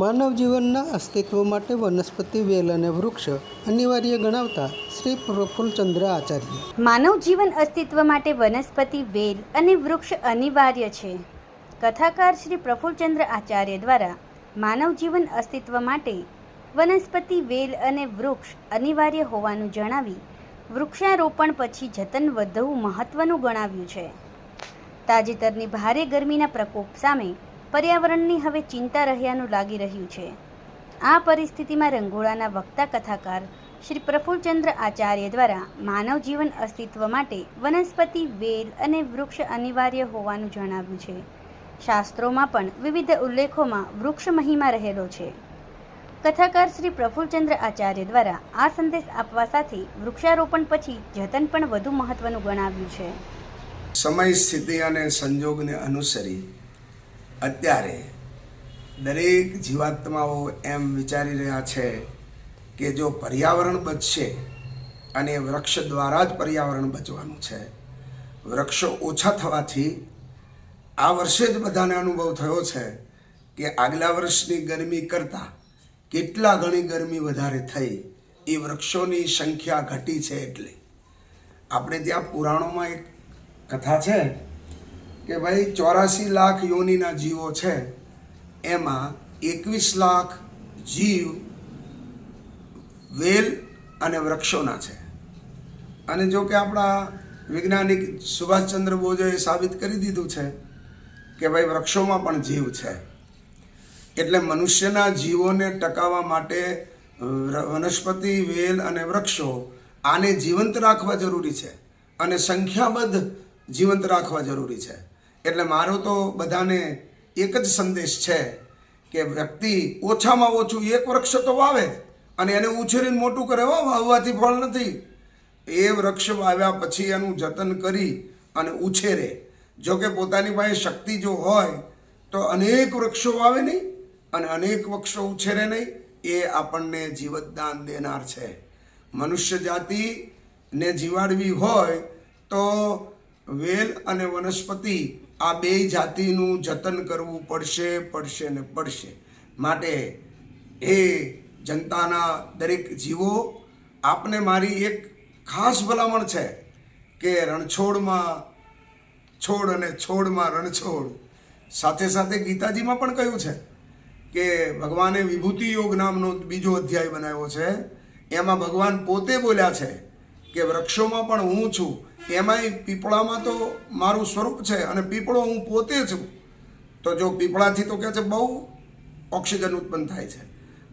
માનવ જીવનના અસ્તિત્વ માટે વનસ્પતિ, વેલ અને વૃક્ષ અનિવાર્ય ગણાવતા શ્રી પ્રફુલ્લચંદ્ર આચાર્ય. માનવ જીવન અસ્તિત્વ માટે વનસ્પતિ, વેલ અને વૃક્ષ અનિવાર્ય છે. કથાકાર શ્રી પ્રફુલ્લચંદ્ર આચાર્ય દ્વારા માનવ જીવન અસ્તિત્વ માટે વનસ્પતિ, વેલ અને વૃક્ષ અનિવાર્ય હોવાનું જણાવી વૃક્ષારોપણ પછી જતન વધવું મહત્વનું ગણાવ્યું છે. તાજેતરની ભારે ગરમીના પ્રકોપ સામે પર્યાવરણની હવે ચિંતા રહ્યાનું લાગી રહ્યું છે. આ પરિસ્થિતિમાં રંગોળાના વક્તા કથાકાર શ્રી પ્રફુલ્લચંદ્ર આચાર્ય દ્વારા માનવ જીવન અસ્તિત્વ માટે વનસ્પતિ, વેલ અને વૃક્ષ અનિવાર્ય હોવાનું જણાવ્યું છે. શાસ્ત્રોમાં પણ વિવિધ ઉલ્લેખોમાં વૃક્ષ મહિમા રહેલો છે. કથાકાર શ્રી પ્રફુલ્લચંદ્ર આચાર્ય દ્વારા આ સંદેશ આપવા સાથે વૃક્ષારોપણ પછી જતન પણ વધુ મહત્વનું ગણાવ્યું છે. સમય, સ્થિતિ અને સંજોગને અનુસરી અત્યારે દરેક જીવાત્માઓ એમ વિચારી રહ્યા છે કે જો પર્યાવરણ બચશે અને વૃક્ષ દ્વારા જ પર્યાવરણ બચવાનું છે, વૃક્ષો ઓછા થવાથી આ વર્ષે જ બધાને અનુભવ થયો છે કે આગલા વર્ષની ગરમી કરતાં કેટલા ગણી ગરમી વધારે થઈ, એ વૃક્ષોની સંખ્યા ઘટી છે એટલે. આપણે ત્યાં પુરાણોમાં એક કથા છે કે ભાઈ ચોરાસી લાખ યોનિના જીવો છે, એમાં એકવીસ લાખ જીવ, વેલ અને વૃક્ષોના છે. અને જો કે આપણા વૈજ્ઞાનિક સુભાષચંદ્ર બોઝે સાબિત કરી દીધું છે કે ભાઈ વૃક્ષોમાં પણ જીવ છે. એટલે મનુષ્યના જીવોને ટકાવવા માટે વનસ્પતિ, વેલ અને વૃક્ષો આને જીવંત રાખવા જરૂરી છે અને સંખ્યાબદ્ધ જીવંત રાખવા જરૂરી છે. એટલે મારો તો બધાને એક જ સંદેશ છે કે વ્યક્તિ ઓછામાં ઓછું એક વૃક્ષ તો વાવે અને એને ઉછેરીને મોટું કરે. હો વાવવાથી ફળ નથી. એ વૃક્ષ વાવ્યા પછી એનું જતન કરી અને ઉછેરે. જો કે પોતાની પાસે શક્તિ જો હોય તો અનેક વૃક્ષો વાવે નહીં અને અનેક વૃક્ષો ઉછેરે નહીં. એ આપણને જીવતદાન દેનાર છે. મનુષ્ય જાતિને જીવાડવી હોય તો વેલ અને વનસ્પતિ આ બે જાતિનું જતન કરવું પડશે પડશે ને પડશે. માટે એ જનતાના દરેક જીવો, આપને મારી એક ખાસ ભલામણ છે કે રણછોડમાં છોડ અને છોડમાં રણછોડ. સાથે સાથે ગીતાજીમાં પણ કહ્યું છે કે ભગવાને વિભૂતિ યોગ નામનો બીજો અધ્યાય બનાવ્યો છે. એમાં ભગવાન પોતે બોલ્યા છે કે વૃક્ષોમાં પણ હું છું, એમાંય પીપળામાં તો મારું સ્વરૂપ છે અને પીપળો હું પોતે છું. તો જો પીપળાથી તો કહે છે બહુ ઓક્સિજન ઉત્પન્ન થાય છે.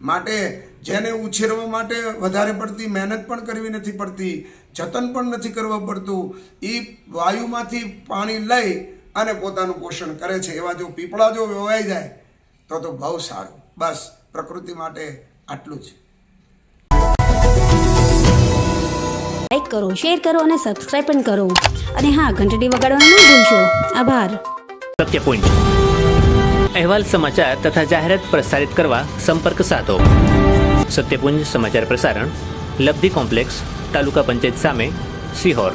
માટે જેને ઉછેરવા માટે વધારે પડતી મહેનત પણ કરવી નથી પડતી, જતન પણ નથી કરવા પડતું એ વાયુમાંથી પાણી લઈ અને પોતાનું પોષણ કરે છે. એવા જો પીપળા જો વેવાઈ જાય, તો તો બહુ સારું. બસ, પ્રકૃતિ માટે આટલું જ. કરો શેર કરો અને સબસ્ક્રાઈબ પણ કરો. અને હા, ઘંટડી વગાડવાનું ન ભૂલશો. આભાર. સત્ય પોઈન્ટ અહેવાલ સમાચાર તથા જાહેરાત પ્રસારિત કરવા સંપર્ક સાધો. સત્યપુંજ સમાચાર પ્રસારણ, લબ્ધિ કોમ્પ્લેક્સ, તાલુકા પંચાયત સામે, સિહોર.